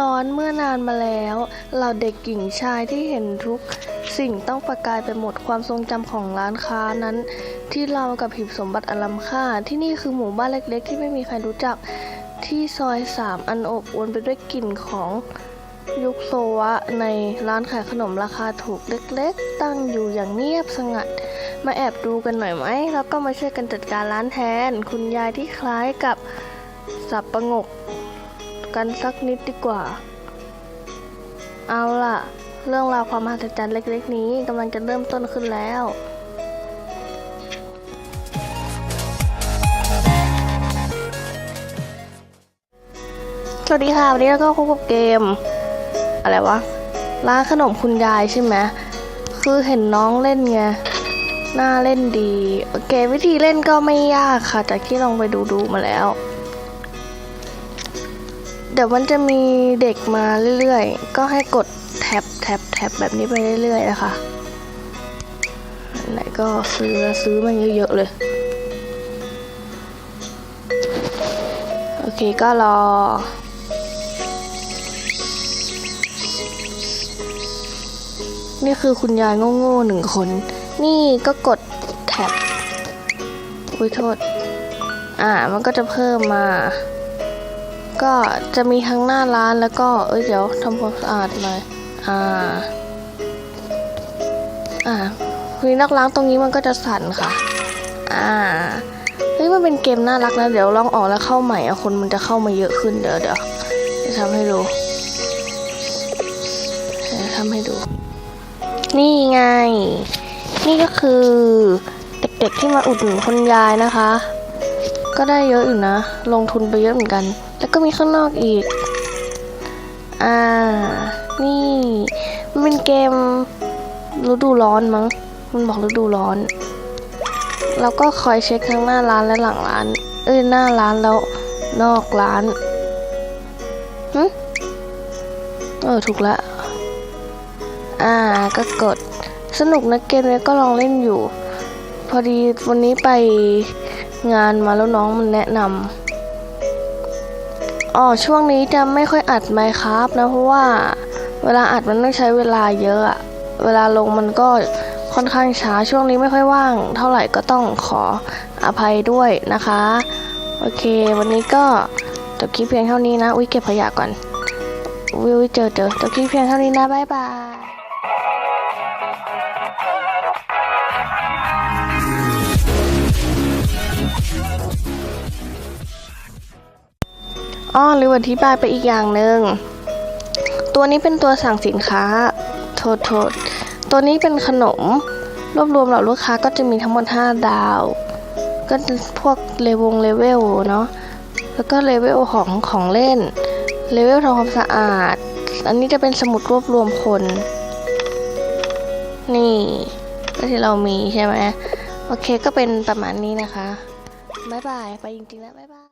ร้อนเมื่อนานมาแล้วเราเด็กหญิงชายที่เห็นทุกสิ่งต้องประกายไปหมดความทรงจำของร้านค้านั้น ที่เรากับหีบสมบัติอลัมค่า ที่นี่คือหมู่บ้านเล็กๆ ที่ไม่มีใครรู้จักที่ซอยสามอันอบอวลไปด้วยกลิ่นของยุคโซวะในร้านขายขนมราคาถูกเล็กๆ ตั้งอยู่อย่างเงียบสงัด มาแอบดูกันหน่อยไหม แล้วก็มาช่วยกันจัดการร้านแทน คุณยายที่คล้ายกับสับประงก กันสักนิดดีกว่า เอาล่ะ เรื่องราวความมหัศจรรย์เล็ก ๆ นี้กำลังจะเริ่มต้นขึ้นแล้วสวัสดีค่ะ วันนี้เราก็พบกับเกม อะไรวะ ร้านขนมคุณยายใช่ไหมคือเห็นน้องเล่นไงน่าเล่นดี โอเค วิธีเล่นก็ไม่ยากค่ะ จากที่ลองไปดูดูๆมาแล้ว เดี๋ยวมันจะมีเด็กมาเรื่อยๆ ก็ให้กดแท็บแท็บแท็บแบบนี้ไปเรื่อยๆนะคะไหนก็ซื้อซื้อมันเยอะๆเลย โอเคก็รอนี่คือคุณยายโง่ๆหนึ่งคน นี่ก็กดแท็บอุ้ยโทษ อ่า มันก็จะเพิ่มมา ก็จะมีทั้งหน้าร้านแล้วก็เอ้ยเดี๋ยวทำความสะอาดหน่อยอ่า อ่าคุยนักล้างตรงนี้มันก็จะสั่นค่ะ อ่าเฮ้ยมันเป็นเกมน่ารักนะเดี๋ยวลองออกแล้วเข้าใหม่อะคนมันจะเข้ามาเยอะขึ้นเดี๋ยวเดี๋ยวจะทำให้ดูจะทำให้ดู นี่ไง นี่ก็คือ เด็กๆที่มาอุดหนุนคุณยายนะคะ ก็ได้เยอะอยู่นะ ลงทุนไปเยอะเหมือนกัน แล้วก็มีข้างนอกอีก อ่า นี่ มันเป็นเกมฤดูร้อนมั้ง มันบอกฤดูร้อน เราก็คอยเช็คทั้งหน้าร้านและหลังร้าน เอ้ยหน้าร้านแล้วนอกร้านหึเออ ถูกละ อ่า ก็กด สนุกนะเกมนี้ก็ลองเล่นอยู่ พอดีวันนี้ไปงานมาแล้วน้องมันแนะนำ อ๋อช่วงนี้จะไม่ค่อยอัดไมค์ครับนะเพราะว่าเวลาอัดมันต้องใช้เวลาเยอะอะเวลาลงมันก็ค่อนข้างช้าช่วงนี้ไม่ค่อยว่าง เท่าไหร่ก็ต้องขออภัยด้วยนะคะ โอเค วันนี้ก็จบคลิปเพียงเท่านี้นะอุ้ยเก็บขยะก่อนวิวเจอเจอจบคลิปเพียงเท่านี้นะบ๊ายบาย อ้อหรืออธิบายไปอีกอย่างหนึ่ง ตัวนี้เป็นตัวสั่งสินค้า โทษโทษ ตัวนี้เป็นขนม รวบรวมเหล่าลูกค้าก็จะมีทั้งหมด 5 ดาว ก็พวกเลวงเลเวลเนาะ แล้วก็เลเวลของของเล่น เลเวลทำความสะอาด อันนี้จะเป็นสมุดรวบรวมคน นี่ ก็ที่เรามีใช่ไหม โอเคก็เป็นประมาณนี้นะคะ บ๊ายบาย ไปจริงๆแล้วบ๊ายบาย